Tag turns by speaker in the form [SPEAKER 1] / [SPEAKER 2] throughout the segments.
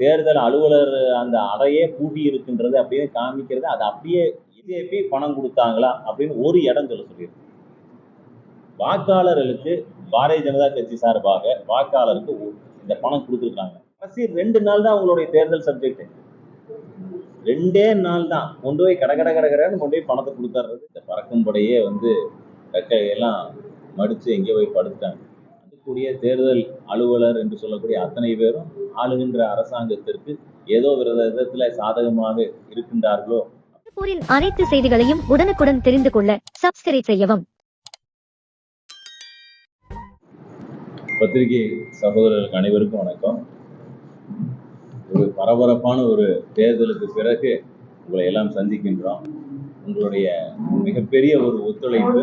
[SPEAKER 1] தேர்தல் அலுவலர் அந்த அறையே பூட்டி இருக்கின்றது அப்படின்னு காமிக்கிறது அது அப்படியே பிஜேபி பணம் கொடுத்தாங்களா அப்படின்னு ஒரு இடம் சொல்ல சொல்லியிருக்கு வாக்காளர்களுக்கு பாரதிய ஜனதா கட்சி சார்பாக வாக்காளருக்கு இந்த பணம் கொடுத்துருக்காங்க. கடைசி ரெண்டு நாள் தான் அவங்களுடைய தேர்தல் சப்ஜெக்ட் ரெண்டே நாள் தான் கொண்டு போய் கட கட கடகடன்னு கொண்டு போய் பணத்தை கொடுத்துட்றது இந்த பறக்கும் படையே வந்து ரெக்கையெல்லாம் மடித்து எங்கேயோ போய் படுத்துட்டாங்க. கூடிய தேர்தல் அலுவலர் என்று சொல்லக்கூடிய அத்தனை பேரும் ஆளுகின்ற அரசாங்கத்திற்கு ஏதோ ஒரு விதத்துல சாதகமாக இருக்கின்றார்களோ?
[SPEAKER 2] திருப்பூரின் அனைத்து செய்திகளையும் உடனுக்குடன் தெரிந்து கொள்ள சப்ஸ்கிரைப் செய்யவும்.
[SPEAKER 1] பத்திரிகை சகோதரர்களுக்கு அனைவருக்கும் வணக்கம். ஒரு பரபரப்பான ஒரு தேர்தலுக்கு பிறகு உங்களை எல்லாம் சந்திக்கின்றோம். உங்களுடைய மிகப்பெரிய ஒரு ஒத்துழைப்பு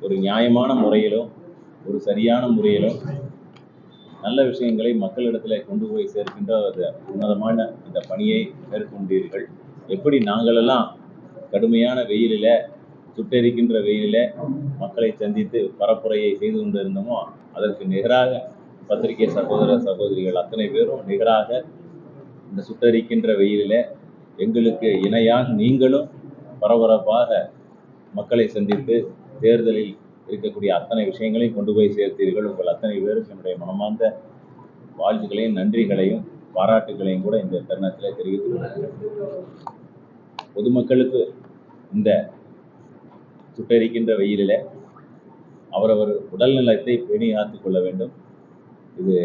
[SPEAKER 1] ஒரு நியாயமான முறையிலும் ஒரு சரியான முறையிலும் நல்ல விஷயங்களை மக்களிடத்துல கொண்டு போய் சேர்க்கின்ற ஒரு உன்னதமான இந்த பணியை மேற்கொண்டீர்கள். எப்படி நாங்களெல்லாம் கடுமையான வெயிலில சுட்டெரிக்கின்ற வெயிலில் மக்களை சந்தித்து பரப்புரையை செய்து கொண்டிருந்தோமோ அதற்கு நிகராக பத்திரிகை சகோதர சகோதரிகள் அத்தனை பேரும் நிகராக இந்த சுட்டரிக்கின்ற வெயிலில் எங்களுக்கு இணையாக நீங்களும் பரபரப்பாக மக்களை சந்தித்து தேர்தலில் இருக்கக்கூடிய அத்தனை விஷயங்களையும் கொண்டு போய் சேர்த்தீர்கள். உங்கள் அத்தனை பேருக்கு என்னுடைய மனமார்ந்த வாழ்த்துக்களையும் நன்றிகளையும் பாராட்டுகளையும் கூட இந்த தருணத்தில் தெரிவித்துக் கொள்கிறேன். பொதுமக்களுக்கு இந்த சுட்டரிக்கின்ற வெயிலில் அவரவர் உடல் நலத்தை பேணி காத்துக் கொள்ள வேண்டும். இது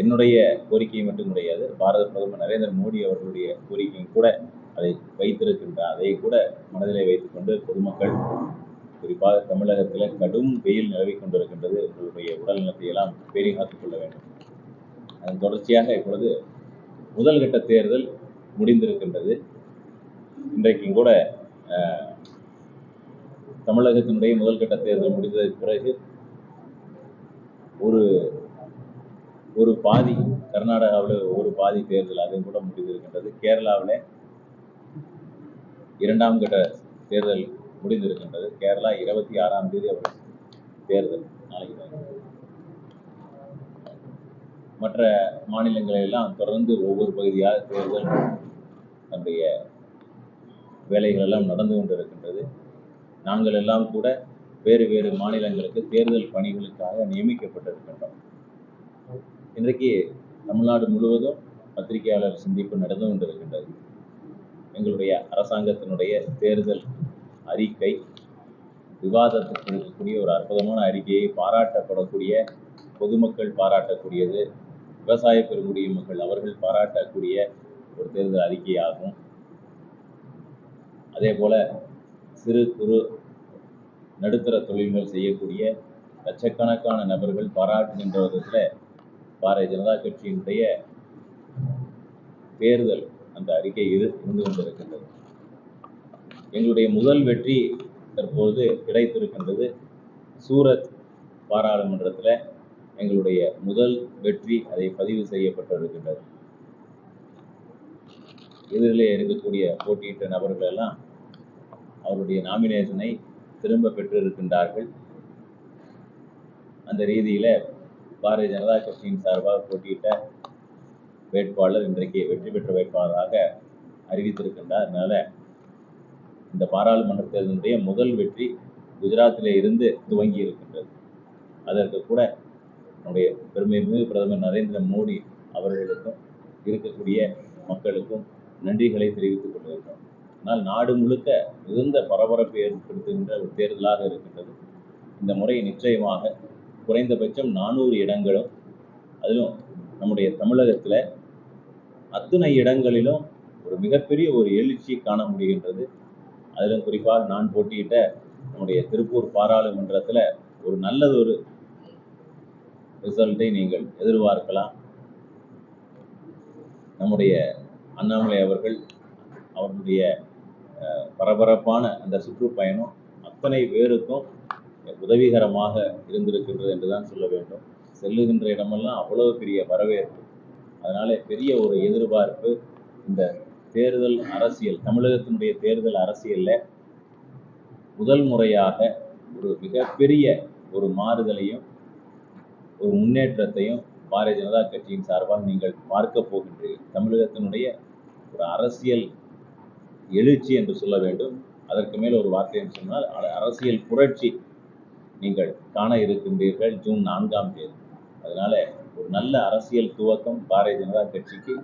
[SPEAKER 1] என்னுடைய கோரிக்கை மட்டும் கிடையாது பாரத பிரதமர் நரேந்திர மோடி அவர்களுடைய கோரிக்கையும் கூட அதை வைத்திருக்கின்ற அதை கூட மனதிலே வைத்துக்கொண்டு பொதுமக்கள் குறிப்பாக தமிழகத்தில் கடும் வெயில் நிலவி கொண்டிருக்கின்றது. உங்களுடைய உடல் நலத்தை எல்லாம் பேணி காத்துக் கொள்ள வேண்டும். அதன் தொடர்ச்சியாக இப்பொழுது முதல் கட்ட தேர்தல் முடிந்திருக்கின்றது. இன்றைக்கும் கூட தமிழகத்தினுடைய முதல் கட்ட தேர்தல் முடிந்ததற்கு பிறகு ஒரு ஒரு பாதி கர்நாடகாவில் ஒரு பாதி தேர்தல் அதுவும் கூட முடிந்திருக்கின்றது. கேரளாவில் இரண்டாம் கட்ட தேர்தல் முடிந்திருக்கின்றது. கேரளா இருபத்தி ஆறாம் தேதி அவர் தேர்தல் நாளைக்கு மற்ற மாநிலங்களெல்லாம் எல்லாம் தொடர்ந்து ஒவ்வொரு பகுதியாக தேர்தல் தன்னுடைய வேலைகள் எல்லாம் நடந்து கொண்டிருக்கின்றது. நாங்கள் எல்லாம் கூட வேறு வேறு மாநிலங்களுக்கு தேர்தல் பணிகளுக்காக நியமிக்கப்பட்டிருக்கின்றோம். இன்றைக்கு தமிழ்நாடு முழுவதும் பத்திரிகையாளர் சந்திப்பு நடந்து கொண்டிருக்கின்றது. எங்களுடைய அரசாங்கத்தினுடைய தேர்தல் அறிக்கை. விவாதத்துக்கு இருக்கக்கூடிய ஒரு அற்புதமான அறிக்கையை பாராட்டப்படக்கூடிய பொதுமக்கள் பாராட்டக்கூடியது விவசாய பெருங்குடிய மக்கள் அவர்கள் பாராட்டக்கூடிய ஒரு தேர்தல் அறிக்கையாகும். அதே போல சிறு குறு நடுத்தர தொழில்கள் செய்யக்கூடிய லட்சக்கணக்கான நபர்கள் பாராட்டுகின்ற விதத்தில் பாரதிய ஜனதா கட்சியினுடைய தேர்தல் அந்த அறிக்கை இரு இருந்து கொண்டிருக்கின்றது. எங்களுடைய முதல் வெற்றி தற்போது கிடைத்திருக்கின்றது. சூரத் பாராளுமன்றத்தில் எங்களுடைய முதல் வெற்றி அதை பதிவு செய்யப்பட்டிருக்கின்றது. எதிரிலே இருக்கக்கூடிய போட்டியிட்ட நபர்கள் எல்லாம் அவருடைய நாமினேஷனை திரும்ப பெற்றிருக்கின்றார்கள். அந்த ரீதியில் பாரதிய ஜனதா கட்சியின் சார்பாக போட்டியிட்ட வேட்பாளர் இன்றைக்கு வெற்றி பெற்ற வேட்பாளராக அறிவித்திருக்கின்றார். அதனால இந்த பாராளுமன்ற தேர்தலுடைய முதல் வெற்றி குஜராத்திலே இருந்து துவங்கி இருக்கின்றது. அதற்கு கூட நம்முடைய பெருமைமிகு பிரதமர் நரேந்திர மோடி அவர்களுக்கும் இருக்கக்கூடிய மக்களுக்கும் நன்றிகளை தெரிவித்துக் கொள்கின்றோம். ஆனால் நாடு முழுக்க மிகுந்த பரபரப்பை ஏற்படுத்துகின்ற ஒரு தேர்தலாக இருக்கின்றது. இந்த முறை நிச்சயமாக குறைந்தபட்சம் நானூறு இடங்களும் அதிலும் நம்முடைய தமிழகத்தில் அத்தனை இடங்களிலும் ஒரு மிகப்பெரிய ஒரு எழுச்சி காண முடிகின்றது. அதிலும் குறிப்பாக நான் போட்டியிட்ட நம்முடைய திருப்பூர் பாராளுமன்றத்தில் ஒரு நல்லதொரு ரிசல்ட்டை நீங்கள் எதிர்பார்க்கலாம். நம்முடைய அண்ணாமலை அவர்கள் அவருடைய பரபரப்பான அந்த சுற்றுப்பயணம் அத்தனை பேருக்கும் உதவிகரமாக இருந்திருக்கின்றது என்று தான் சொல்ல வேண்டும். செல்லுகின்ற இடமெல்லாம் அவ்வளவு பெரிய வரவேற்பு. அதனால பெரிய ஒரு எதிர்பார்ப்பு இந்த தேர்தல் அரசியல் தமிழகத்தினுடைய தேர்தல் அரசியல்ல முதல் முறையாக ஒரு மிகப்பெரிய ஒரு மாறுதலையும் ஒரு முன்னேற்றத்தையும் பாரதிய ஜனதா கட்சியின் சார்பாக நீங்கள் பார்க்க போகின்றீர்கள். தமிழகத்தினுடைய ஒரு அரசியல் எழுச்சி என்று சொல்ல வேண்டும். அதற்கு மேல் ஒரு வார்த்தை என்று சொன்னால் அரசியல் புரட்சி நீங்கள் காண இருக்கின்றீர்கள் ஜூன் நான்காம் தேதி. அதனால ஒரு நல்ல அரசியல் துவக்கம் பாரதிய ஜனதா கட்சிக்கு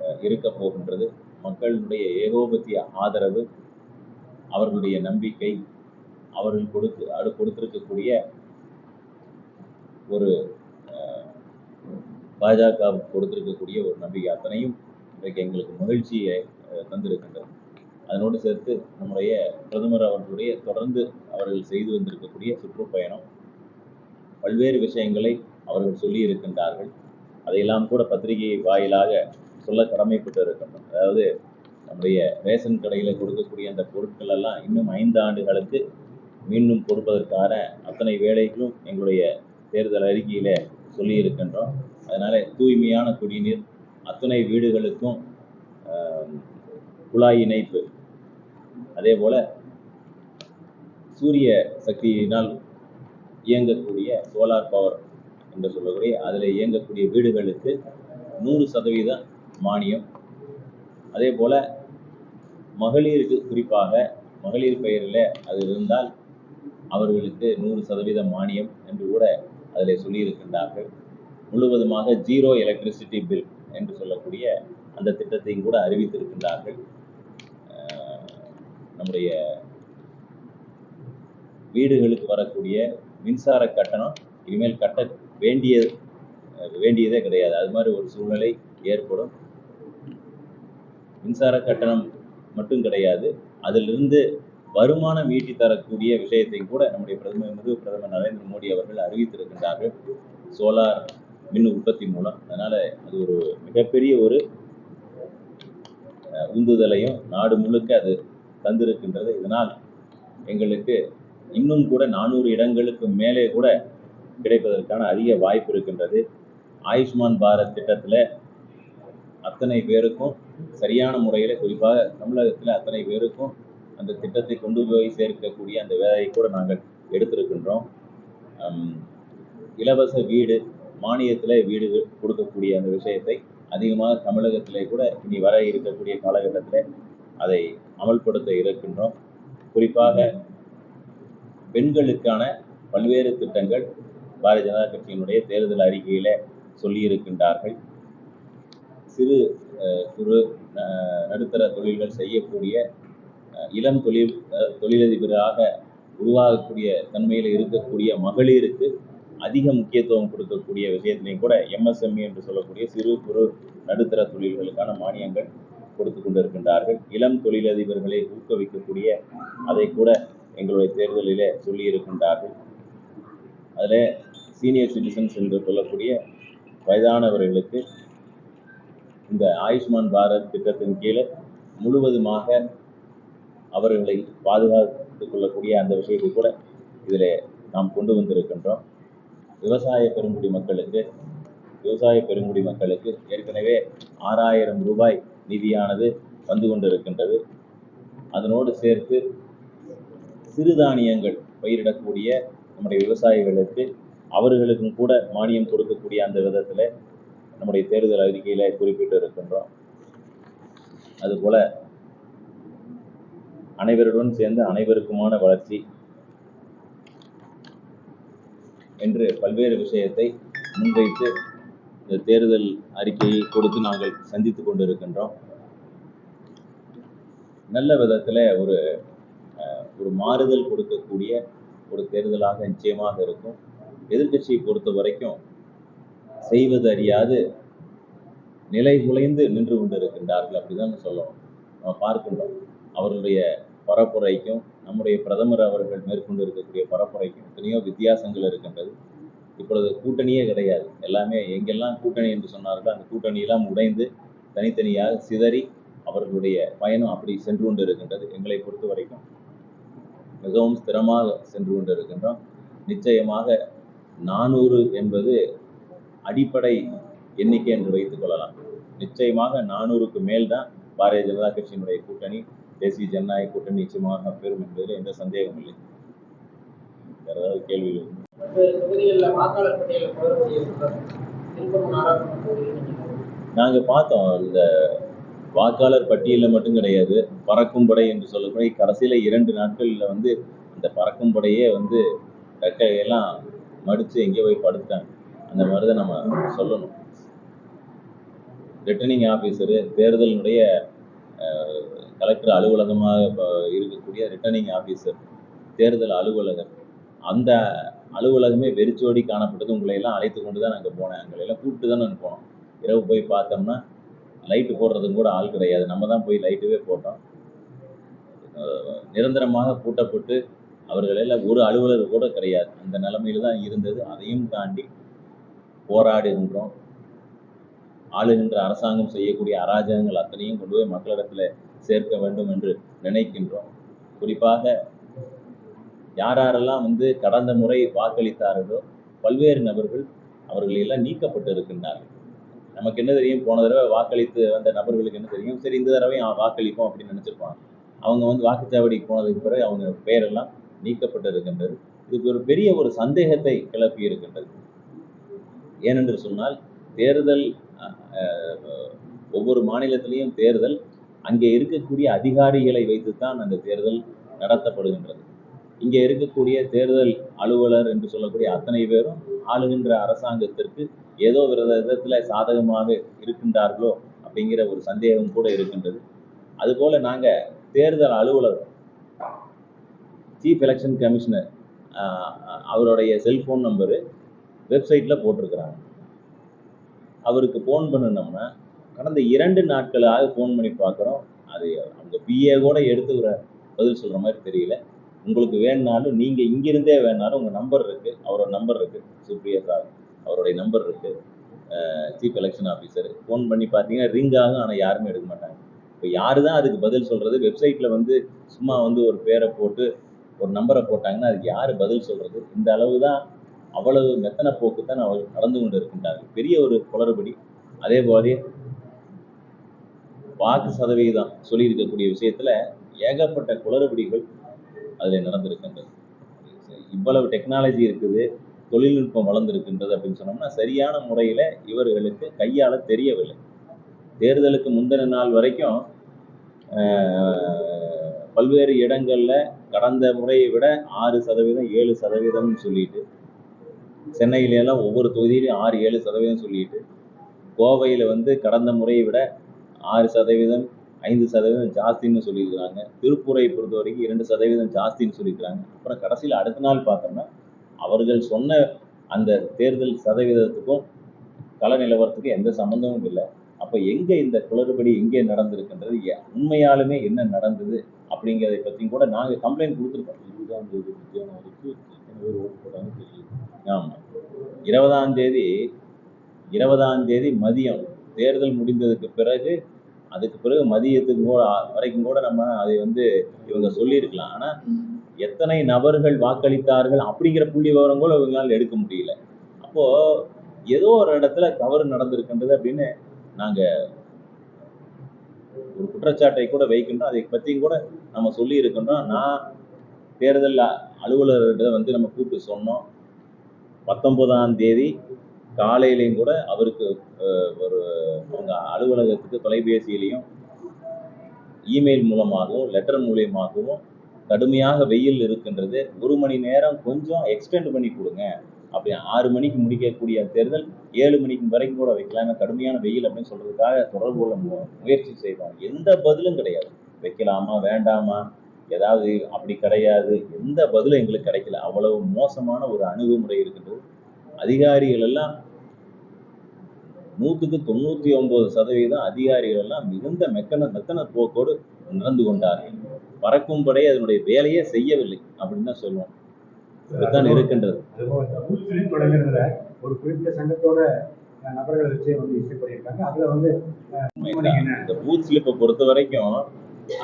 [SPEAKER 1] அஹ், இருக்க போகின்றது. மக்களுடைய ஏகோபத்திய ஆதரவு அவர்களுடைய நம்பிக்கை அவர்கள் கொடுத்து அது கொடுத்திருக்கக்கூடிய ஒரு பாஜக கொடுத்திருக்கக்கூடிய ஒரு நம்பிக்கை அத்தனையும் இன்றைக்கு எங்களுக்கு மகிழ்ச்சியை தந்திருக்கின்றது. அதனோடு சேர்த்து நம்முடைய பிரதமர் அவர்களுடைய தொடர்ந்து அவர்கள் செய்து வந்திருக்கக்கூடிய சுற்றுப்பயணம் பல்வேறு விஷயங்களை அவர்கள் சொல்லி இருக்கின்றார்கள் அதையெல்லாம் கூட பத்திரிகை வாயிலாக சொல்ல கடமைப்பட்டு இருக்கின்றோம் அதாவது நம்முடைய ரேஷன் கடையில் கொடுக்கக்கூடிய அந்த பொருட்கள் எல்லாம் இன்னும் ஐந்து ஆண்டுகளுக்கு மீண்டும் கொடுப்பதற்கான அத்தனை வேலைகளும் எங்களுடைய தேர்தல் அறிக்கையில் சொல்லியிருக்கின்றோம். அதனால் தூய்மையான குடிநீர் அத்தனை வீடுகளுக்கும் குழாய் இணைப்பு அதே போல் சூரிய சக்தியினால் இயங்கக்கூடிய சோலார் பவர் என்று சொல்லக்கூடிய அதில் இயங்கக்கூடிய வீடுகளுக்கு நூறு சதவீதம் மானியம். அதே போல மகளிருக்கு குறிப்பாக மகளிர் பெயரில் அது இருந்தால் அவர்களுக்கு நூறு சதவீத மானியம் என்று கூட அதில் சொல்லியிருக்கின்றார்கள். முழுவதுமாக ஜீரோ எலக்ட்ரிசிட்டி பில் என்று சொல்லக்கூடிய அந்த திட்டத்தையும் கூட அறிவித்திருக்கின்றார்கள். நம்முடைய வீடுகளுக்கு வரக்கூடிய மின்சார கட்டணம் இனிமேல் கட்ட வேண்டிய வேண்டியதே கிடையாது. அது மாதிரி ஒரு சூழ்நிலை ஏற்படும். மின்சார கட்டணம் மட்டும் கிடையாது. அதிலிருந்து வருமானம் ஈட்டி தரக்கூடிய விஷயத்தை கூட நம்முடைய பிரதமர் மிகு பிரதமர் நரேந்திர மோடி அவர்கள் அறிவித்திருக்கின்றார்கள். சோலார் மின் உற்பத்தி மூலம். அதனால் அது ஒரு மிகப்பெரிய ஒரு உந்துதலையும் நாடு முழுக்க அது தந்திருக்கின்றது. இதனால் எங்களுக்கு இன்னும் கூட நானூறு இடங்களுக்கு மேலே கூட கிடைப்பதற்கான அதிக வாய்ப்பு இருக்கின்றது. ஆயுஷ்மான் பாரத் திட்டத்தில் அத்தனை பேருக்கும் சரியான முறையில் குறிப்பாக தமிழகத்தில் அத்தனை பேருக்கும் அந்த திட்டத்தை கொண்டு போய் சேர்க்கக்கூடிய அந்த வேலையை கூட நாங்கள் எடுத்திருக்கின்றோம். ஹம், இலவச வீடு மானியத்தில் வீடு கொடுக்கக்கூடிய அந்த விஷயத்தை அதிகமாக தமிழகத்திலே கூட இனி வர இருக்கக்கூடிய காலகட்டத்தில் அதை அமல்படுத்த இருக்கின்றோம். குறிப்பாக பெண்களுக்கான பல்வேறு திட்டங்கள் பாரதிய ஜனதா கட்சியினுடைய தேர்தல் அறிக்கையில் சொல்லியிருக்கின்றார்கள். சிறு குறு நடுத்தர தொழில்கள் செய்யக்கூடிய இளம் தொழில் தொழிலதிபராக உருவாகக்கூடிய தன்மையில் இருக்கக்கூடிய மகளிருக்கு அதிக முக்கியத்துவம் கொடுக்கக்கூடிய விஷயத்திலையும் கூட எம்எஸ்எம்இ என்று சொல்லக்கூடிய சிறு குறு நடுத்தர தொழில்களுக்கான மானியங்கள் கொடுத்து கொண்டிருக்கின்றார்கள். இளம் தொழிலதிபர்களை ஊக்குவிக்கக்கூடிய அதை கூட எங்களுடைய தேர்தலிலே சொல்லி இருக்கின்றார்கள் அதில் சீனியர் சிட்டிசன்ஸ் என்று சொல்லக்கூடிய வயதானவர்களுக்கு இந்த ஆயுஷ்மான் பாரத் திட்டத்தின் கீழே முழுவதுமாக அவர்களை பாதுகாத்துக் கொள்ளக்கூடிய அந்த விஷயத்தை கூட இதில் நாம் கொண்டு வந்திருக்கின்றோம். விவசாய பெருங்குடி மக்களுக்கு விவசாய பெருங்குடி மக்களுக்கு ஏற்கனவே ஆறாயிரம் ரூபாய் நிதியானது வந்து கொண்டிருக்கின்றது. அதனோடு சேர்த்து சிறுதானியங்கள் பயிரிடக்கூடிய நம்முடைய விவசாயிகளுக்கு அவர்களுக்கும் கூட மானியம் கொடுக்கக்கூடிய அந்த விதத்தில் நம்முடைய தேர்தல் அறிக்கையில குறிப்பிட்டு இருக்கின்றோம் அதுபோல அனைவருடன் சேர்ந்து அனைவருக்குமான வளர்ச்சி என்று பல்வேறு விஷயத்தை முன்வைத்து இந்த தேர்தல் அறிக்கையை கொடுத்து நாங்கள் சந்தித்து கொண்டிருக்கின்றோம். நல்ல விதத்தில் ஒரு அஹ், ஒரு மாறுதல் கொடுக்கக்கூடிய ஒரு தேர்தலாக நிச்சயமாக இருக்கும். எதிர்க்கட்சியை பொறுத்த வரைக்கும் செய்வது அறியாது நிலை குலைந்து நின்று கொண்டிருக்கின்றார்கள் அப்படிதான் சொல்லணும். நம்ம பார்க்கின்றோம். அவர்களுடைய பரப்புரைக்கும் நம்முடைய பிரதமர் அவர்கள் மேற்கொண்டு இருக்கக்கூடிய பரப்புரைக்கும் எத்தனையோ வித்தியாசங்கள் இருக்கின்றது. இப்பொழுது கூட்டணியே கிடையாது. எல்லாமே எங்கெல்லாம் கூட்டணி என்று சொன்னார்களோ அந்த கூட்டணியெல்லாம் உடைந்து தனித்தனியாக சிதறி அவர்களுடைய பயணம் அப்படி சென்று கொண்டு இருக்கின்றது எங்களை பொறுத்த வரைக்கும் மிகவும் ஸ்திரமாக சென்று கொண்டு இருக்கின்றோம் நிச்சயமாக நானூறு என்பது அடிப்படை எண்ணிக்கை என்று வைத்துக் கொள்ளலாம். நிச்சயமாக நானூறுக்கு மேல் தான் பாரதிய ஜனதா கட்சியினுடைய கூட்டணி. தேசிய ஜனநாயக கூட்டணி நிச்சயமாக பெறும் என்பதில் எந்த சந்தேகம் இல்லை. வேற ஏதாவது நாங்கள் பார்த்தோம். இந்த வாக்காளர் பட்டியலில் மட்டும் கிடையாது. பறக்கும் படை என்று சொல்லக்கூடிய கடைசியில் இரண்டு நாட்களில் வந்து இந்த பறக்கும் படையே வந்து ரெக்கையெல்லாம் மடித்து எங்கேயோ போய் படுத்துட்டாங்க. அந்த மாதிரி தான் நம்ம சொல்லணும். ரிட்டர்னிங் ஆஃபீஸரு தேர்தலினுடைய கலெக்டர் அலுவலகமாக இப்போ இருக்கக்கூடிய ரிட்டர்னிங் ஆஃபீஸர் தேர்தல் அலுவலகர் அந்த அலுவலகமே வெறிச்சோடி காணப்பட்டது. உங்களை எல்லாம் அழைத்து கொண்டு தான் நாங்கள் போனேன். எங்களை எல்லாம் கூப்பிட்டு தான் நாங்கள் போனோம். இரவு போய் பார்த்தோம்னா லைட்டு போடுறதுக்கு கூட ஆள் கிடையாது. நம்ம தான் போய் லைட்டுவே போட்டோம். நிரந்தரமாக பூட்டப்பட்டு அவர்களெல்லாம் ஒரு அலுவலர் கூட கிடையாது. அந்த நிலைமையில தான் இருந்தது. அதையும் தாண்டி போராடுகின்றோம். ஆளுகின்ற அரசாங்கம் செய்யக்கூடிய அராஜகங்கள் அத்தனையும் கொண்டு போய் மக்களிடத்துல சேர்க்க வேண்டும் என்று நினைக்கின்றோம். குறிப்பாக யாரெல்லாம் வந்து கடந்த முறை வாக்களித்தார்களோ பல்வேறு நபர்கள் அவர்கள் எல்லாம் நீக்கப்பட்டு இருக்கின்றார்கள் நமக்கு என்ன தெரியும்? போன தடவை வாக்களித்து வந்த நபர்களுக்கு என்ன தெரியும்? சரி இந்த தடவை வாக்களிப்போம் அப்படின்னு நினச்சிருப்பாங்க அவங்க வந்து வாக்குச்சாவடிக்கு போனதுக்கு பிறகு அவங்க பெயரெல்லாம் நீக்கப்பட்டு இருக்கின்றது இதுக்கு ஒரு பெரிய ஒரு சந்தேகத்தை கிளப்பி இருக்கின்றது. ஏனென்று சொன்னால் தேர்தல் ஒவ்வொரு மாநிலத்திலையும் தேர்தல் அங்கே இருக்கக்கூடிய அதிகாரிகளை வைத்துத்தான் அந்த தேர்தல் நடத்தப்படுகின்றது. இங்கே இருக்கக்கூடிய தேர்தல் அலுவலர் என்று சொல்லக்கூடிய அத்தனை பேரும் ஆளுகின்ற அரசாங்கத்திற்கு ஏதோ ஒரு விதத்தில் சாதகமாக இருக்கின்றார்களோ அப்படிங்கிற ஒரு சந்தேகம் கூட இருக்கின்றது. அதுபோல நாங்கள் தேர்தல் அலுவலர் சீஃப் எலெக்ஷன் கமிஷனர் அவருடைய செல்ஃபோன் நம்பரு வெப்சைட்ல போட்டிருக்கிறாங்க. அவருக்கு ஃபோன் பண்ணினோம்னா கடந்த இரண்டு நாட்களாக ஃபோன் பண்ணி பார்க்குறோம். அது அவங்க பிஏ கூட எடுத்து ஒரு பதில் சொல்ற மாதிரி தெரியல. உங்களுக்கு வேணுனாலும் நீங்கள் இங்கிருந்தே வேணாலும் உங்க நம்பர் இருக்கு அவரோட நம்பர் இருக்கு சுப்ரியா சார் அவருடைய நம்பர் இருக்கு. சீஃப் எலெக்ஷன் ஆஃபீஸர் ஃபோன் பண்ணி பார்த்தீங்கன்னா ரிங் ஆகும் ஆனால் யாருமே எடுக்க மாட்டாங்க. இப்போ யாரு தான் அதுக்கு பதில் சொல்றது வெப்சைட்டில் வந்து சும்மா வந்து ஒரு பேரை போட்டு ஒரு நம்பரை போட்டாங்கன்னா அதுக்கு யார் பதில் சொல்றது? இந்த அளவு தான் அவ்வளவு மெத்தன போக்கு தான் அவர்கள் நடந்து கொண்டு இருக்கின்றார்கள் பெரிய ஒரு குளறுபடி. அதே போல வாக்கு சதவீதம் சொல்லியிருக்கக்கூடிய விஷயத்துல ஏகப்பட்ட குளறுபடிகள் அதில் நடந்திருக்கின்றது. இவ்வளவு டெக்னாலஜி இருக்குது தொழில்நுட்பம் வளர்ந்திருக்கின்றது அப்படின்னு சொன்னோம்னா சரியான முறையில் இவர்களுக்கு கையாள தெரியவில்லை. தேர்தலுக்கு முந்தின நாள் வரைக்கும் பல்வேறு இடங்களில் கடந்த முறையை விட ஆறு சதவீதம் ஏழு சதவீதம்னு சொல்லிட்டு சென்னையில எல்லாம் ஒவ்வொரு தொகுதியிலும் ஆறு ஏழு சதவீதம் சொல்லிட்டு கோவையில் வந்து கடந்த முறையை விட ஆறு சதவீதம் ஐந்து சதவீதம் ஜாஸ்தின்னு சொல்லியிருக்கிறாங்க. திருப்பூரை பொறுத்த வரைக்கும் இரண்டு சதவீதம் ஜாஸ்தின்னு சொல்லியிருக்கிறாங்க. அப்புறம் கடைசியில் அடுத்த நாள் பார்த்தோம்னா அவர்கள் சொன்ன அந்த தேர்தல் சதவீதத்துக்கும் கள நிலவரத்துக்கும் எந்த சம்மந்தமும் இல்லை. அப்போ எங்கே இந்த குளறுபடி எங்கே நடந்திருக்கின்றது எ- உண்மையாலுமே என்ன நடந்தது அப்படிங்கிறத பற்றியும் கூட நாங்கள் கம்ப்ளைண்ட் கொடுத்துருக்கோம். இருபதாம் தேதி மத்தியானம் வரைக்கும் எத்தனை பேர் ஓட்டு போட்டாங்கன்னு தெரியும். ஆமாம் இருபதாம் தேதி இருபதாம் தேதி மதியம். தேர்தல் முடிந்ததுக்கு பிறகு அதுக்கு பிறகு மதியத்துக்கு கூட வரைக்கும் கூட நம்ம அதை வந்து இவங்க சொல்லியிருக்கலாம். ஆனால் எத்தனை நபர்கள் வாக்களித்தார்கள் அப்படிங்கிற புள்ளி விவரம் கூட இவங்களால எடுக்க முடியல. அப்போ ஏதோ ஒரு இடத்துல தவறு நடந்திருக்கின்றது அப்படின்னு நாங்க ஒரு குற்றச்சாட்டை கூட வைக்கின்றோம். அதை பற்றியும் கூட நம்ம சொல்லி இருக்கின்றோம் நான் தேர்தல் அலுவலர்கிட்ட வந்து நம்ம கூப்பிட்டு சொன்னோம். பத்தொன்பதாம் தேதி காலையிலையும் கூட அவருக்கு ஒரு அவங்க அலுவலகத்துக்கு தொலைபேசியிலையும் இமெயில் மூலமாகவும் லெட்டர் மூலியமாகவும் கடுமையாக வெயில் இருக்கின்றது. ஒரு மணி நேரம் கொஞ்சம் எக்ஸ்டெண்ட் பண்ணி கொடுங்க. அப்படி ஆறு மணிக்கு முடிக்கக்கூடிய தேர்தல் ஏழு மணிக்கு வரைக்கும் கூட வைக்கலாம். கடுமையான வெயில் அப்படின்னு சொல்றதுக்காக தொடர்பு கொள்ள மு- முயற்சி செய்வாங்க எந்த பதிலும் கிடையாது. வைக்கலாமா வேண்டாமா? ஏதாவது அப்படி கிடையாது. எந்த பதிலும் எங்களுக்கு கிடைக்கல. அவ்வளவு மோசமான ஒரு அணுகுமுறை இருக்கின்றது. அதிகாரிகள் எல்லாம் நூற்றுக்கு தொண்ணூற்றி ஒன்பது சதவீதம் அதிகாரிகள் எல்லாம் மிகுந்த மெக்கன மெத்தன போக்கோடு நடந்து கொண்டார்கள். பறக்கும் படை அதனுடைய வேலையே செய்யவில்லை அப்படின்னு தான் சொல்லுவோம். இப்படித்தான் இருக்கின்றது.
[SPEAKER 3] ஒரு குறிப்பிட்ட சங்கத்தோட நபர்களை வச்சு வந்து இஷ்யூ பண்ணியிருக்காங்க. அதுல வந்து.
[SPEAKER 1] இந்த பூத் ஸ்லிப்பை பொறுத்த வரைக்கும்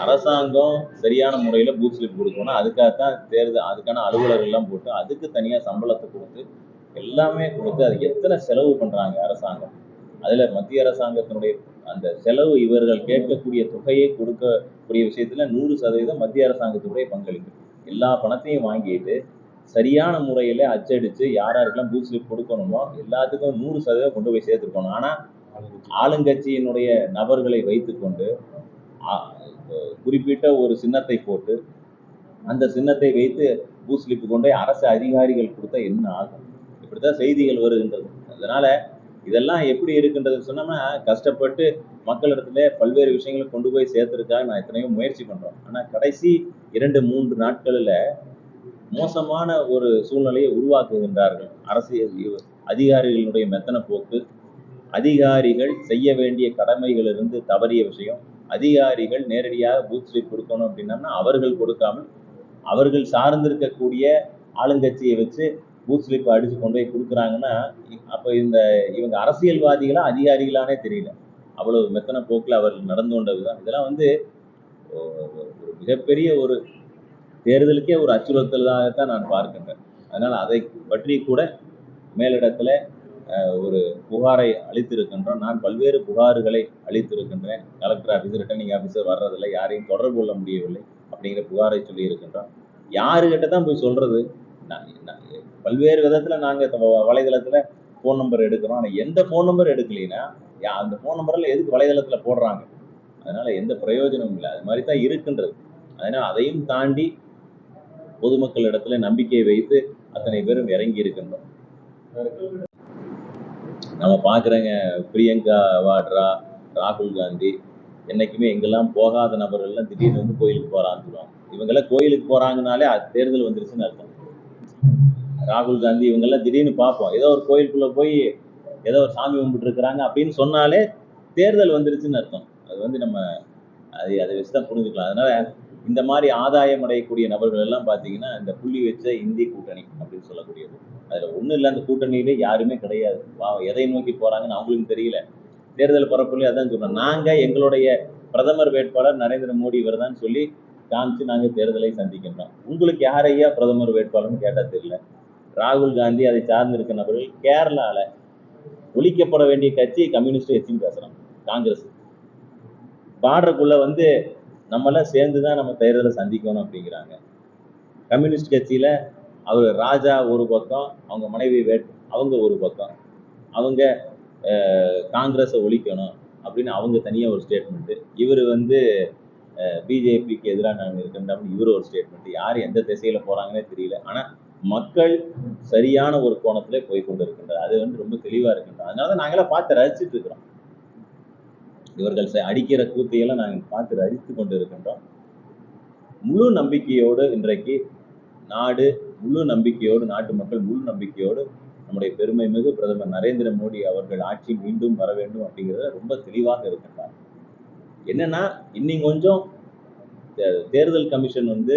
[SPEAKER 1] அரசாங்கம் சரியான முறையில பூத் ஸ்லிப் கொடுக்கணும் அதுக்காகத்தான் தேர்தல் அதுக்கான அலுவலர்கள் எல்லாம் போட்டு அதுக்கு தனியா சம்பளத்தை கொடுத்து எல்லாமே கொடுத்து அது எத்தனை செலவு பண்றாங்க அரசாங்கம்? அதுல மத்திய அரசாங்கத்தினுடைய அந்த செலவு இவர்கள் கேட்கக்கூடிய தொகையை கொடுக்கக்கூடிய விஷயத்துல நூறு சதவீதம் மத்திய அரசாங்கத்துடைய பங்களிப்பு. எல்லா பணத்தையும் வாங்கிட்டு சரியான முறையில் அச்சடித்து யார் யாருக்கெல்லாம் பூத் ஸ்லிப் கொடுக்கணுமோ எல்லாத்துக்கும் நூறு சதவீதம் கொண்டு போய் சேர்த்துருக்கணும். ஆனால் ஆளுங்கட்சியினுடைய நபர்களை வைத்துக்கொண்டு குறிப்பிட்ட ஒரு சின்னத்தை போட்டு அந்த சின்னத்தை வைத்து பூத் ஸ்லிப் கொண்டு அரசு அதிகாரிகள் கொடுத்தா என்ன ஆகும்? இப்படித்தான் செய்திகள் வருகின்றது. அதனால இதெல்லாம் எப்படி இருக்குன்றது சொன்னோம்னா கஷ்டப்பட்டு மக்களிடத்துல பல்வேறு விஷயங்களை கொண்டு போய் சேர்த்துருக்காங்க நான் எத்தனையோ முயற்சி பண்றோம். ஆனா கடைசி இரண்டு மூன்று நாட்களில் மோசமான ஒரு சூழ்நிலையை உருவாக்குகின்றார்கள் அரசியல் அதிகாரிகளுடைய மெத்தன போக்கு. அதிகாரிகள் செய்ய வேண்டிய கடமைகளிலிருந்து தவறிய விஷயம். அதிகாரிகள் நேரடியாக பூத் ஸ்லிப் கொடுக்கணும் அப்படின்னம்னா அவர்கள் கொடுக்காமல் அவர்கள் சார்ந்திருக்கக்கூடிய ஆளுங்கட்சியை வச்சு பூத் ஸ்லிப் அடிச்சு கொண்டு போய் கொடுக்குறாங்கன்னா அப்போ இந்த இவங்க அரசியல்வாதிகளா அதிகாரிகளானே தெரியல. அவ்வளவு மெத்தன போக்கில் அவர்கள் நடந்து கொண்டது தான் இதெல்லாம் வந்து ஒரு மிகப்பெரிய ஒரு தேர்தலுக்கே ஒரு அச்சுறுத்தலாகத்தான் நான் பார்க்கின்றேன் அதனால் அதை பற்றி கூட மேலிடத்தில் ஒரு புகாரை அளித்திருக்கின்றோம். நான் பல்வேறு புகார்களை அளித்திருக்கின்றேன். கலெக்டர் ஆஃபீஸர் ரிட்டர்னிங் ஆஃபீஸர் வர்றதில்லை. யாரையும் தொடர்பு கொள்ள முடியவில்லை அப்படிங்கிற புகாரை சொல்லி இருக்கின்றோம் யாருக்கிட்ட தான் போய் சொல்றது? நான் பல்வேறு விதத்துல நாங்க வலைதளத்தில் வலைதளத்துல ஃபோன் நம்பர் எடுக்கிறோம். ஆனா எந்த ஃபோன் நம்பர் எடுக்கலைன்னா யா- அந்த ஃபோன் நம்பரில் எதுக்கு வலைதளத்துல போடுறாங்க? அதனால எந்த பிரயோஜனமும் இல்லை. அது மாதிரி தான் இருக்கின்றது. அதனால அதையும் தாண்டி பொதுமக்கள் இடத்துல நம்பிக்கை வைத்து அத்தனை பேரும் இறங்கி இருக்கின்றோம். நம்ம பார்க்குறேங்க. பிரியங்கா வாட்ரா ராகுல் காந்தி. என்னைக்குமே எங்கெல்லாம் போகாத நபர்கள்லாம் திடீர்னு வந்து கோயிலுக்கு போறான்னு சொல்லுவாங்க. இவங்கெல்லாம் கோயிலுக்கு போறாங்கனாலே அது தேர்தல் வந்துருச்சுன்னு அர்த்தம். ராகுல் காந்தி இவங்கெல்லாம் திடீர்னு பார்ப்போம். ஏதோ ஒரு கோயிலுக்குள்ள போய் ஏதோ ஒரு சாமி கும்பிட்டு இருக்கிறாங்க அப்படின்னு சொன்னாலே தேர்தல் வந்துருச்சுன்னு அர்த்தம். அது வந்து நம்ம அது அதை வச்சு தான் புரிஞ்சுக்கலாம். அதனால இந்த மாதிரி ஆதாயம் அடையக்கூடிய நபர்கள் எல்லாம் பார்த்தீங்கன்னா இந்த புள்ளி வச்ச இந்தி கூட்டணி அப்படின்னு சொல்லக்கூடியது. அதில் ஒன்றும் இல்லை அந்த கூட்டணியிலே யாருமே கிடையாது. வா எதை நோக்கி போகிறாங்கன்னு அவங்களுக்கும் தெரியல. தேர்தல் பரப்புலேயே அதான் சொல்கிறோம் நாங்கள் எங்களுடைய பிரதமர் வேட்பாளர் நரேந்திர மோடி இவர் சொல்லி காமிச்சு நாங்கள் தேர்தலை சந்திக்கின்றோம். உங்களுக்கு யார் ஐயா பிரதமர் வேட்பாளர்னு கேட்டால் தெரியல. ராகுல் காந்தி அதை சார்ந்திருக்க நபர்கள் கேரளாவில் ஒழிக்கப்பட வேண்டிய கட்சி கம்யூனிஸ்ட் கட்சின்னு பேசுகிறோம் காங்கிரஸ். பார்டருக்குள்ள வந்து நம்மளாம் சேர்ந்து தான் நம்ம தேர்தலை சந்திக்கணும் அப்படிங்கிறாங்க. கம்யூனிஸ்ட் கட்சியில் அவர் ராஜா ஒரு பக்கம் அவங்க மனைவி வேட் அவங்க ஒரு பக்கம். அவங்க காங்கிரஸை ஒழிக்கணும் அப்படின்னு அவங்க தனியாக ஒரு ஸ்டேட்மெண்ட்டு இவர் வந்து பிஜேபிக்கு எதிராக நாங்கள் இருக்கின்றோம் இவர் ஒரு ஸ்டேட்மெண்ட் யார் எந்த திசையில் போகிறாங்கன்னே தெரியல. ஆனால் மக்கள் சரியான ஒரு கோணத்திலே போய் கொண்டு இருக்கின்றார் அது வந்து ரொம்ப தெளிவாக இருக்கின்றது. அதனால தான் நாங்களாம் பார்த்து ரசிச்சுட்டு இருக்கிறோம். இவர்கள் அடிக்கிற கூத்தையெல்லாம் நாங்கள் பார்த்து ரசித்து கொண்டு இருக்கின்றோம் முழு நம்பிக்கையோடு இன்றைக்கு நாடு முழு நம்பிக்கையோடு நாட்டு மக்கள் முழு நம்பிக்கையோடு நம்முடைய பெருமை மிகு பிரதமர் நரேந்திர மோடி அவர்கள் ஆட்சி மீண்டும் வர வேண்டும் அப்படிங்கிறத ரொம்ப தெளிவாக இருக்கின்றார். என்னன்னா இன்னும் கொஞ்சம் தேர்தல் கமிஷன் வந்து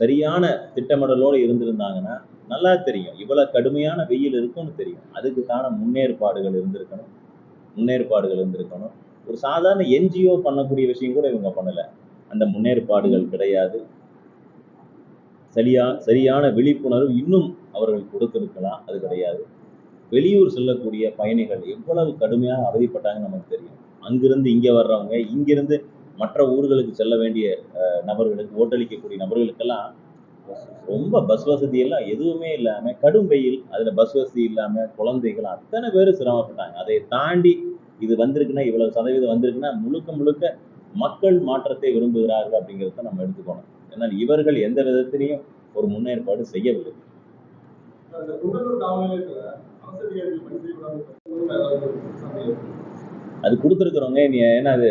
[SPEAKER 1] சரியான திட்டமிடலோடு இருந்திருந்தாங்கன்னா நல்லா தெரியும். இவ்வளவு கடுமையான வெயில் இருக்கும்னு தெரியும். அதுக்குத்தான முன்னேற்பாடுகள் இருந்திருக்கணும். முன்னேற்பாடுகள் இருந்திருக்கணும். ஒரு சாதாரண என்ஜிஓ பண்ணக்கூடிய விஷயம் கூட இவங்க பண்ணல. அந்த முன்னேற்பாடுகள் கிடையாது. சரியா சரியான விழிப்புணர்வு இன்னும் அவர்கள் கொடுத்திருக்கலாம். அது கிடையாது. வெளியூர் செல்லக்கூடிய பயணிகள் எவ்வளவு கடுமையாக அவதிப்பட்டாங்கன்னு நமக்கு தெரியும். அங்கிருந்து இங்க வர்றவங்க இங்கிருந்து மற்ற ஊர்களுக்கு செல்ல வேண்டிய அஹ், நபர்களுக்கு ஓட்டளிக்கக்கூடிய நபர்களுக்கெல்லாம் ரொம்ப பஸ் வசதி எல்லாம் எதுவுமே இல்லாம கடும் வெயில் அதுல பஸ் வசதி இல்லாம குழந்தைகள் அத்தனை பேர் சிரமப்பட்டாங்க. அதை தாண்டி இது வந்திருக்குன்னா இவ்வளவு சதவீதம் வந்திருக்குன்னா முழுக்க முழுக்க மக்கள் மாற்றத்தை விரும்புகிறார்கள் அப்படிங்கிறத நம்ம எடுத்துக்கணும். ஏன்னால் இவர்கள் எந்த விதத்திலையும் ஒரு முன்னேற்பாடு செய்யவில்லை. அது கொடுத்துருக்குறவங்க நீ ஏன்னா அது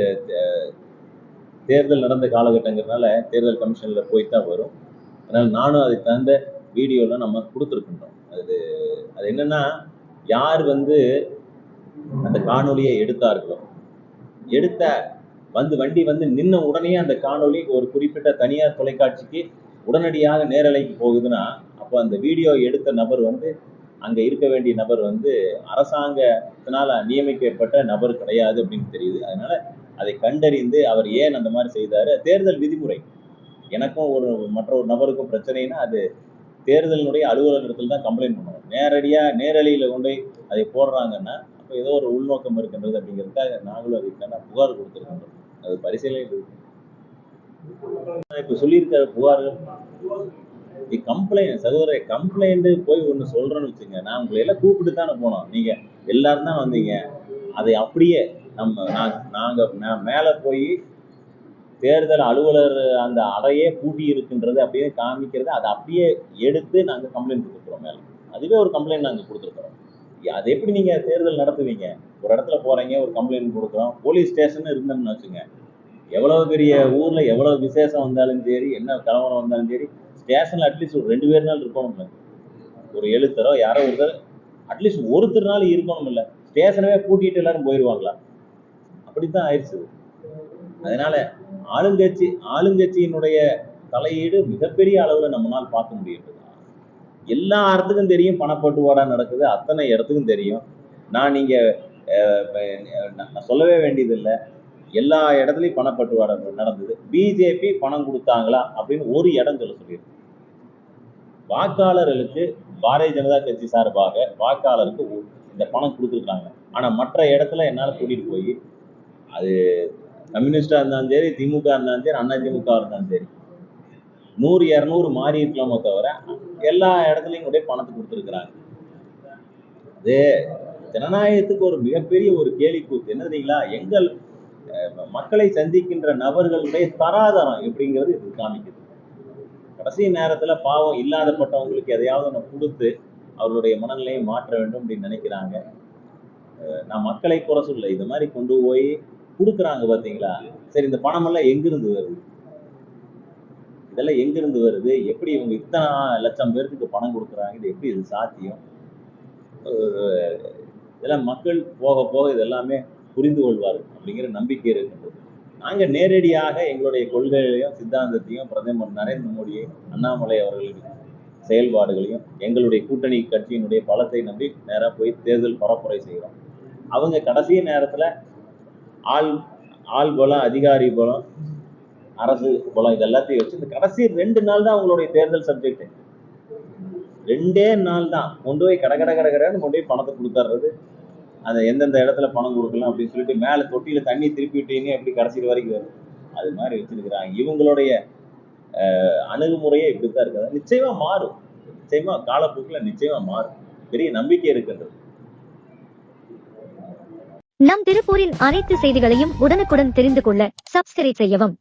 [SPEAKER 1] தேர்தல் நடந்த காலகட்டங்கிறதுனால தேர்தல் கமிஷனில் போய் தான் வரும். அதனால் நானும் அதுக்கு தகுந்த வீடியோலாம் நம்ம கொடுத்துருக்கின்றோம். அது அது என்னன்னா யார் வந்து அந்த காணொலியை எடுத்தார்களோ? எடுத்த வந்து வண்டி வந்து நின்ன உடனே அந்த காணொலி ஒரு குறிப்பிட்ட தனியார் தொலைக்காட்சிக்கு உடனடியாக நேரலைக்கு போகுதுன்னா அப்போ அந்த வீடியோ எடுத்த நபர் வந்து அங்க இருக்க வேண்டிய நபர் வந்து அரசாங்கத்தினால நியமிக்கப்பட்ட நபர் கிடையாது அப்படின்னு தெரியுது. அதனால அதை கண்டறிந்து அவர் ஏன் அந்த மாதிரி செய்தாரு? தேர்தல் விதிமுறை. எனக்கும் ஒரு மற்ற ஒரு நபருக்கும் பிரச்சனைனா அது தேர்தலினுடைய அலுவலகத்தில் தான் கம்ப்ளைண்ட் பண்ணணும் நேரடியா நேரலையில் கொண்டு அதை போடுறாங்கன்னா இப்போ ஏதோ ஒரு உள்நோக்கம் இருக்கின்றது அப்படிங்கிறதுக்காக நாங்களும் அதுக்கான புகார் கொடுத்துருக்கோம். அது பரிசீலனையில் இருக்கு நான் இப்போ சொல்லியிருக்கிற புகார்கள் கம்ப்ளைண்ட் சகோதர கம்ப்ளைண்ட் போய் ஒன்று சொல்றேன்னு வச்சுங்க நான் உங்களை எல்லாம் கூப்பிட்டு தானே போனோம். நீங்க எல்லாரும் தான் வந்தீங்க. அதை அப்படியே நம்ம நான் நாங்க நான் மேலே போய் தேர்தல் அலுவலர் அந்த அறையே பூட்டி இருக்கின்றது அப்படியே காமிக்கிறது அதை அப்படியே எடுத்து நாங்கள் கம்ப்ளைண்ட் கொடுத்துருக்கோம் மேலே. அதுவே ஒரு கம்ப்ளைண்ட் நாங்கள் கொடுத்துருக்குறோம். அது எப்படி நீங்க தேர்தல் நடத்துவீங்க? ஒரு இடத்துல போறீங்க ஒரு கம்ப்ளைண்ட் கொடுக்குறோம் போலீஸ் ஸ்டேஷன் இருந்தோம்னு வச்சுங்க எவ்வளவு பெரிய ஊர்ல எவ்வளவு விசேஷம் வந்தாலும் சரி என்ன கலவரம் வந்தாலும் சரி ஸ்டேஷன்ல அட்லீஸ்ட் ஒரு ரெண்டு பேர் நாள் இருக்கணும்ல. ஒரு எழுத்தரோ யாரோ ஒருத்தர் அட்லீஸ்ட் ஒருத்தர் நாள் இருக்கணும் ஸ்டேஷனவே பூட்டிட்டு எல்லாரும் போயிடுவாங்களா அப்படித்தான் ஆயிடுச்சு. அதனால ஆளுங்கட்சி ஆளுங்கட்சியினுடைய தலையீடு மிகப்பெரிய அளவுல நம்மளால் பார்க்க முடியுது எல்லா இடத்துக்கும் தெரியும் பணப்பட்டுவாடா நடக்குது. அத்தனை இடத்துக்கும் தெரியும். நான் நீங்கள் நான் சொல்லவே வேண்டியதில்லை. எல்லா இடத்துலையும் பணப்பட்டுவாடா நடந்தது. பிஜேபி பணம் கொடுத்தாங்களா அப்படின்னு ஒரு இடம் சொல்ல சொல்லியிருக்கு வாக்காளர்களுக்கு பாரதிய ஜனதா கட்சி சார்பாக வாக்காளருக்கு இந்த பணம் கொடுத்துருக்காங்க. ஆனால் மற்ற இடத்துல என்னால் கூட்டிகிட்டு போய் அது கம்யூனிஸ்டாக இருந்தாலும் சரி திமுக இருந்தாலும் சரி அண்ணா திமுக இருந்தாலும் சரி நூறு இரநூறு மாறி இருக்கலாமோ தவிர எல்லா இடத்துலையும் கூட பணத்தை கொடுத்துருக்குறாங்க. அது ஜனநாயகத்துக்கு ஒரு மிகப்பெரிய ஒரு கேலி கூத்து என்ன தெரியுங்களா? எங்கள் மக்களை சந்திக்கின்ற நபர்களுடைய தராதரம் எப்படிங்கிறது இது காமிக்குது. கடைசி நேரத்துல பாவம் இல்லாதப்பட்டவங்களுக்கு எதையாவது ஒன்று கொடுத்து அவருடைய மனநிலையை மாற்ற வேண்டும் அப்படின்னு நினைக்கிறாங்க. அஹ், நான் மக்களை குறை சொல்ல இது மாதிரி கொண்டு போய் கொடுக்குறாங்க பார்த்தீங்களா சரி இந்த பணமெல்லாம் எங்கிருந்து வருது? இதெல்லாம் எங்கிருந்து வருது? எப்படி இவங்க இத்தனை லட்சம் பேர்த்துக்கு பணம் கொடுக்குறாங்க? இது எப்படி இது சாத்தியம்? இதெல்லாம் மக்கள் போக போக இதெல்லாமே புரிந்து கொள்வார்கள் அப்படிங்கிற நம்பிக்கை இருக்கின்றது. நாங்க நேரடியாக எங்களுடைய கொள்கைகளையும் சித்தாந்தத்தையும் பிரதமர் நரேந்திர மோடியை அண்ணாமலை அவர்களின் செயல்பாடுகளையும் எங்களுடைய கூட்டணி கட்சியினுடைய பலத்தை நம்பி நேரா போய் தேர்தல் பரப்புரை செய்கிறோம் அவங்க கடைசி நேரத்துல ஆள் ஆள் பலம் அதிகாரி பலம் அரசு குலம் இது எல்லாத்தையும் வச்சு இந்த கடைசி ரெண்டு நாள் தான் அவங்களுடைய தேர்தல் சப்ஜெக்ட் ரெண்டே நாள் தான். கொண்டு போய் கட கட கட கொண்டு போய் பணத்தை கொடுத்துட்றது அந்த எந்தெந்த இடத்துல பணம் கொடுக்கலாம் அப்படின்னு சொல்லிட்டு மேலே தொட்டியில தண்ணி திருப்பி விட்டீங்க எப்படி கடைசி வரைக்கும் வரும்? அது மாதிரி வச்சிருக்கிறாங்க. இவங்களுடைய அஹ், அணுகுமுறையே இப்படித்தான் இருக்குது. நிச்சயமா மாறும். நிச்சயமா காலப்போக்கில் நிச்சயமா மாறும். பெரிய நம்பிக்கை இருக்கின்றது
[SPEAKER 2] நம் திருப்பூரின் அனைத்து செய்திகளையும் உடனுக்குடன் தெரிந்து கொள்ள சப்ஸ்கிரைப் செய்யவும்.